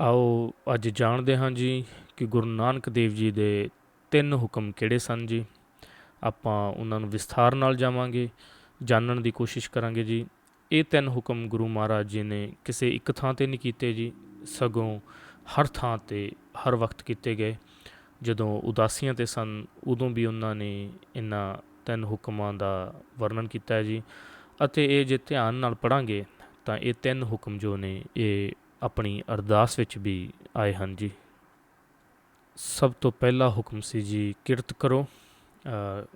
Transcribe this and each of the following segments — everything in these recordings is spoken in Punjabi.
ਆਓ ਅੱਜ ਜਾਣਦੇ ਹਾਂ ਜੀ ਕਿ ਗੁਰੂ ਨਾਨਕ ਦੇਵ ਜੀ ਦੇ ਤਿੰਨ ਹੁਕਮ ਕਿਹੜੇ ਸਨ ਜੀ? ਆਪਾਂ ਉਹਨਾਂ ਨੂੰ ਵਿਸਥਾਰ ਨਾਲ ਜਾਵਾਂਗੇ, ਜਾਣਨ ਦੀ ਕੋਸ਼ਿਸ਼ ਕਰਾਂਗੇ ਜੀ। ਇਹ ਤਿੰਨ ਹੁਕਮ ਗੁਰੂ ਮਹਾਰਾਜ ਜੀ ਨੇ ਕਿਸੇ ਇੱਕ ਥਾਂ ਤੇ ਨਹੀਂ ਕੀਤੇ ਜੀ, ਸਗੋਂ ਹਰ ਥਾਂ ਤੇ ਹਰ ਵਕਤ ਕੀਤੇ ਗਏ। ਜਦੋਂ ਉਦਾਸੀਆਂ ਤੇ ਸਨ, ਉਦੋਂ ਵੀ ਉਹਨਾਂ ਨੇ ਇਹਨਾਂ ਤਿੰਨ ਹੁਕਮਾਂ ਦਾ ਵਰਣਨ ਕੀਤਾ ਹੈ ਜੀ। ਅਤੇ ਇਹ ਜੇ ਧਿਆਨ ਨਾਲ ਪੜਾਂਗੇ ਤਾਂ ਇਹ ਤਿੰਨ ਹੁਕਮ ਜੋ ਨੇ, ਇਹ ਆਪਣੀ ਅਰਦਾਸ ਵਿੱਚ ਵੀ ਆਏ ਹਨ ਜੀ। ਸਭ ਤੋਂ ਪਹਿਲਾ ਹੁਕਮ ਸੀ ਜੀ, ਕਿਰਤ ਕਰੋ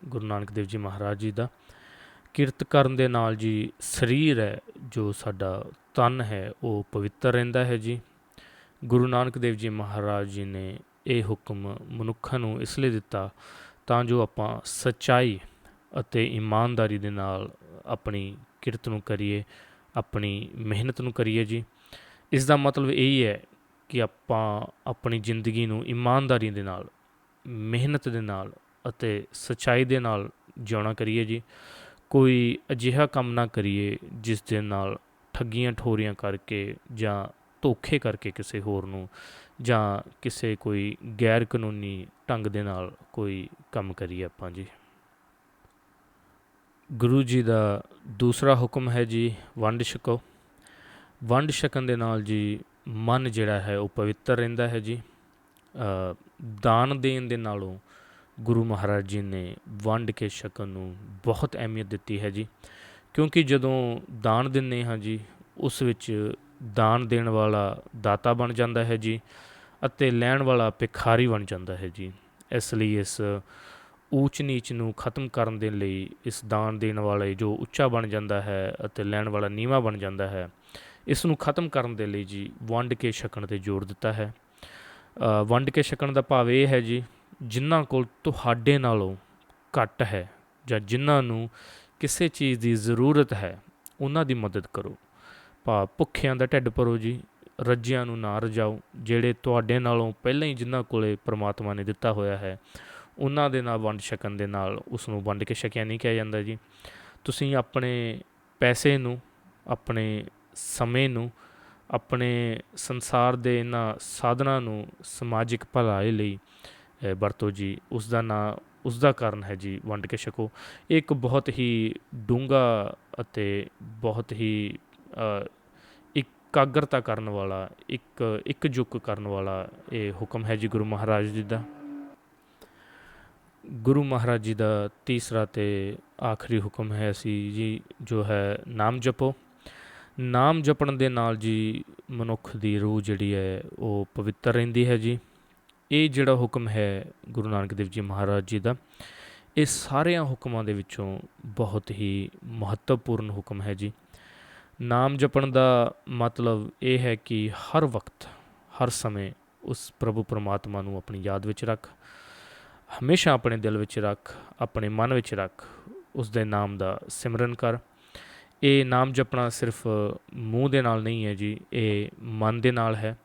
ਗੁਰੂ ਨਾਨਕ ਦੇਵ ਜੀ ਮਹਾਰਾਜ ਜੀ ਦਾ। ਕਿਰਤ ਕਰਨ ਦੇ ਨਾਲ ਜੀ ਸਰੀਰ ਹੈ, ਜੋ ਸਾਡਾ ਤਨ ਹੈ, ਉਹ ਪਵਿੱਤਰ ਰਹਿੰਦਾ ਹੈ ਜੀ। ਗੁਰੂ ਨਾਨਕ ਦੇਵ ਜੀ ਮਹਾਰਾਜ ਜੀ ਨੇ ਇਹ ਹੁਕਮ ਮਨੁੱਖਾਂ ਨੂੰ ਇਸ ਲਈ ਦਿੱਤਾ ਤਾਂ ਜੋ ਆਪਾਂ ਸੱਚਾਈ ਅਤੇ ਇਮਾਨਦਾਰੀ ਦੇ ਨਾਲ ਆਪਣੀ ਕਿਰਤ ਨੂੰ ਕਰੀਏ, ਆਪਣੀ ਮਿਹਨਤ ਨੂੰ ਕਰੀਏ ਜੀ। ਇਸ ਦਾ ਮਤਲਬ ਇਹ ਹੈ ਕਿ ਆਪਾਂ ਆਪਣੀ ਜ਼ਿੰਦਗੀ ਨੂੰ ਇਮਾਨਦਾਰੀ ਦੇ ਨਾਲ, ਮਿਹਨਤ ਦੇ ਨਾਲ ਅਤੇ ਸਚਾਈ ਦੇ ਨਾਲ ਜਿਉਣਾ ਕਰੀਏ ਜੀ। ਕੋਈ ਅਜਿਹਾ ਕੰਮ ਨਾ ਕਰੀਏ ਜਿਸ ਦੇ ਨਾਲ ਠੱਗੀਆਂ ਠੋਰੀਆਂ ਕਰਕੇ ਜਾਂ ਧੋਖੇ ਕਰਕੇ ਕਿਸੇ ਹੋਰ ਨੂੰ ਜਾਂ ਕਿਸੇ ਕੋਈ ਗੈਰ ਕਾਨੂੰਨੀ ਢੰਗ ਦੇ ਨਾਲ ਕੋਈ ਕੰਮ ਕਰੀਏ ਆਪਾਂ ਜੀ। ਗੁਰੂ ਜੀ ਦਾ ਦੂਸਰਾ ਹੁਕਮ ਹੈ ਜੀ, ਵੰਡ ਛਕੋ। ਵੰਡ ਛਕਣ ਦੇ ਨਾਲ ਜੀ ਮਨ ਜਿਹੜਾ ਹੈ ਉਹ ਪਵਿੱਤਰ ਰਹਿੰਦਾ ਹੈ ਜੀ। ਦਾਨ ਦੇਣ ਦੇ ਨਾਲੋਂ ਗੁਰੂ ਮਹਾਰਾਜ ਜੀ ਨੇ ਵੰਡ ਕੇ ਛਕਣ ਨੂੰ ਬਹੁਤ ਅਹਿਮੀਅਤ ਦਿੱਤੀ ਹੈ ਜੀ। ਕਿਉਂਕਿ ਜਦੋਂ ਦਾਨ ਦਿੰਦੇ ਹਾਂ ਜੀ, ਉਸ ਵਿੱਚ ਦਾਨ ਦੇਣ ਵਾਲਾ ਦਾਤਾ ਬਣ ਜਾਂਦਾ ਹੈ ਜੀ ਅਤੇ ਲੈਣ ਵਾਲਾ ਭਿਖਾਰੀ ਬਣ ਜਾਂਦਾ ਹੈ ਜੀ। ਇਸ ਲਈ ਇਸ ਊਚ ਨੀਚ ਨੂੰ ਖਤਮ ਕਰਨ ਦੇ ਲਈ ਇਸ ਦਾਨ ਦੇਣ ਵਾਲੇ ਜੋ ਉੱਚਾ ਬਣ ਜਾਂਦਾ ਹੈ ਅਤੇ ਲੈਣ ਵਾਲਾ ਨੀਵਾਂ ਬਣ ਜਾਂਦਾ ਹੈ ਇਸ ਨੂੰ ਖਤਮ ਕਰਨ ਦੇ ਲਈ ਜੀ ਵੰਡ ਕੇ ਛਕਣ ਤੇ ਜ਼ੋਰ ਦਿੱਤਾ ਹੈ। ਵੰਡ ਕੇ ਛਕਣ ਦਾ ਭਾਵ ਇਹ ਹੈ ਜੀ, ਜਿਨ੍ਹਾਂ ਕੋਲ ਤੁਹਾਡੇ ਨਾਲੋਂ ਘੱਟ ਹੈ ਜਾਂ ਜਿਨ੍ਹਾਂ ਨੂੰ ਕਿਸੇ ਚੀਜ਼ ਦੀ ਜ਼ਰੂਰਤ ਹੈ, ਉਹਨਾਂ ਦੀ ਮਦਦ ਕਰੋ। ਭਾਵ ਭੁੱਖਿਆਂ ਦਾ ਢਿੱਡ ਭਰੋ ਜੀ, ਰੱਜਿਆਂ ਨੂੰ ਨਾ ਰਜਾਓ, ਜਿਹੜੇ ਤੁਹਾਡੇ ਨਾਲੋਂ ਪਹਿਲਾਂ ਹੀ ਜਿਨ੍ਹਾਂ ਕੋਲੇ ਪ੍ਰਮਾਤਮਾ ਨੇ ਦਿੱਤਾ ਹੋਇਆ ਹੈ, ਉਹਨਾਂ ਦੇ ਨਾਲ ਵੰਡ ਛਕਣ ਦੇ ਨਾਲ ਉਸ ਨੂੰ ਵੰਡ ਕੇ ਛਕਿਆ ਨਹੀਂ ਕਿਹਾ ਜਾਂਦਾ ਜੀ। ਤੁਸੀਂ ਆਪਣੇ ਪੈਸੇ ਨੂੰ, ਆਪਣੇ ਸਮੇਂ ਨੂੰ ਆਪਣੇ ਸੰਸਾਰ ਦੇ ਇਹਨਾਂ ਸਾਧਨਾਂ ਨੂੰ ਸਮਾਜਿਕ ਭਲਾਈ ਲਈ ਵਰਤੋ ਜੀ। ਉਸ ਦਾ ਨਾਂ, ਉਸ ਦਾ ਕਾਰਨ ਹੈ ਜੀ, ਵੰਡ ਕੇ ਛਕੋ। ਇਹ ਇੱਕ ਬਹੁਤ ਹੀ ਡੂੰਘਾ ਅਤੇ ਬਹੁਤ ਹੀ ਇਕਾਗਰਤਾ ਕਰਨ ਵਾਲਾ, ਇੱਕ ਇੱਕ ਇੱਕਜੁੱਟ ਕਰਨ ਵਾਲਾ ਇਹ ਹੁਕਮ ਹੈ ਜੀ ਗੁਰੂ ਮਹਾਰਾਜ ਜੀ ਦਾ। ਗੁਰੂ ਮਹਾਰਾਜ ਜੀ ਦਾ ਤੀਸਰਾ ਤੇ ਆਖਰੀ ਹੁਕਮ ਹੈ ਅਸੀਂ ਜੀ, ਜੋ ਹੈ ਨਾਮ ਜਪੋ। ਨਾਮ ਜਪਣ ਦੇ ਨਾਲ ਜੀ ਮਨੁੱਖ ਦੀ ਰੂਹ ਜਿਹੜੀ ਹੈ ਉਹ ਪਵਿੱਤਰ ਰਹਿੰਦੀ ਹੈ ਜੀ। ਇਹ ਜਿਹੜਾ ਹੁਕਮ ਹੈ ਗੁਰੂ ਨਾਨਕ ਦੇਵ ਜੀ ਮਹਾਰਾਜ ਜੀ ਦਾ, ਇਹ ਸਾਰਿਆਂ ਹੁਕਮਾਂ ਦੇ ਵਿੱਚੋਂ ਬਹੁਤ ਹੀ ਮਹੱਤਵਪੂਰਨ ਹੁਕਮ ਹੈ ਜੀ। ਨਾਮ ਜਪਣ ਦਾ ਮਤਲਬ ਇਹ ਹੈ ਕਿ ਹਰ ਵਕਤ, ਹਰ ਸਮੇਂ ਉਸ ਪ੍ਰਭੂ ਪਰਮਾਤਮਾ ਨੂੰ ਆਪਣੀ ਯਾਦ ਵਿੱਚ ਰੱਖ, ਹਮੇਸ਼ਾ ਆਪਣੇ ਦਿਲ ਵਿੱਚ ਰੱਖ, ਆਪਣੇ ਮਨ ਵਿੱਚ ਰੱਖ ਉਸ ਦੇ ਨਾਮ ਦਾ ਸਿਮਰਨ ਕਰ ਇਹ ਨਾਮ ਜਪਣਾ ਸਿਰਫ ਮੂੰਹ ਦੇ ਨਾਲ ਨਹੀਂ ਹੈ ਜੀ, ਇਹ ਮਨ ਦੇ ਨਾਲ ਹੈ।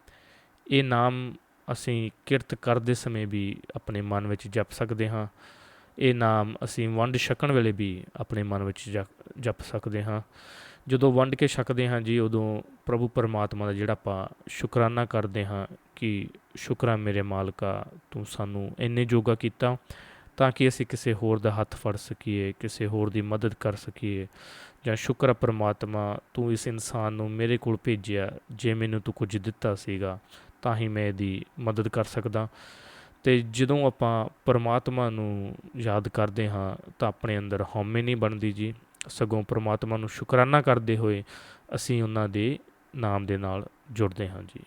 ਇਹ ਨਾਮ ਅਸੀਂ ਕਿਰਤ ਕਰਦੇ ਸਮੇਂ ਵੀ ਆਪਣੇ ਮਨ ਵਿੱਚ ਜਪ ਸਕਦੇ ਹਾਂ। ਇਹ ਨਾਮ ਅਸੀਂ ਵੰਡ ਛਕਣ ਵੇਲੇ ਵੀ ਆਪਣੇ ਮਨ ਵਿੱਚ ਜਪ- ਜਪ ਸਕਦੇ ਹਾਂ। ਜਦੋਂ ਵੰਡ ਕੇ ਛਕਦੇ ਹਾਂ ਜੀ, ਉਦੋਂ ਪ੍ਰਭੂ ਪਰਮਾਤਮਾ ਦਾ ਜਿਹੜਾ ਆਪਾਂ ਸ਼ੁਕਰਾਨਾ ਕਰਦੇ ਹਾਂ ਕਿ ਸ਼ੁਕਰਾ ਮੇਰੇ ਮਾਲਕਾ, ਤੂੰ ਸਾਨੂੰ ਇੰਨੇ ਜੋਗਾ ਕੀਤਾ। ਤਾਂ ਕਿ ਅਸੀਂ ਕਿਸੇ ਹੋਰ ਦਾ ਹੱਥ ਫੜ ਸਕੀਏ, ਕਿਸੇ ਹੋਰ ਦੀ ਮਦਦ ਕਰ ਸਕੀਏ। ਜਾਂ ਸ਼ੁਕਰ ਪਰਮਾਤਮਾ, ਤੂੰ ਇਸ ਇਨਸਾਨ ਨੂੰ ਮੇਰੇ ਕੋਲ ਭੇਜਿਆ, ਜੇ ਮੈਨੂੰ ਤੂੰ ਕੁਝ ਦਿੱਤਾ ਸੀਗਾ, ਤਾਂ ਹੀ ਮੈਂ ਇਹਦੀ ਮਦਦ ਕਰ ਸਕਦਾ। ਤੇ ਜਦੋਂ ਆਪਾਂ ਪਰਮਾਤਮਾ ਨੂੰ ਯਾਦ ਕਰਦੇ ਹਾਂ, ਤਾਂ ਆਪਣੇ ਅੰਦਰ ਹਉਮੈ ਨਹੀਂ ਬਣਦੀ ਜੀ। ਸਗੋਂ ਪਰਮਾਤਮਾ ਨੂੰ ਸ਼ੁਕਰਾਨਾ ਕਰਦੇ ਹੋਏ ਅਸੀਂ ਉਹਨਾਂ ਦੇ ਨਾਮ ਦੇ ਨਾਲ ਜੁੜਦੇ ਹਾਂ ਜੀ।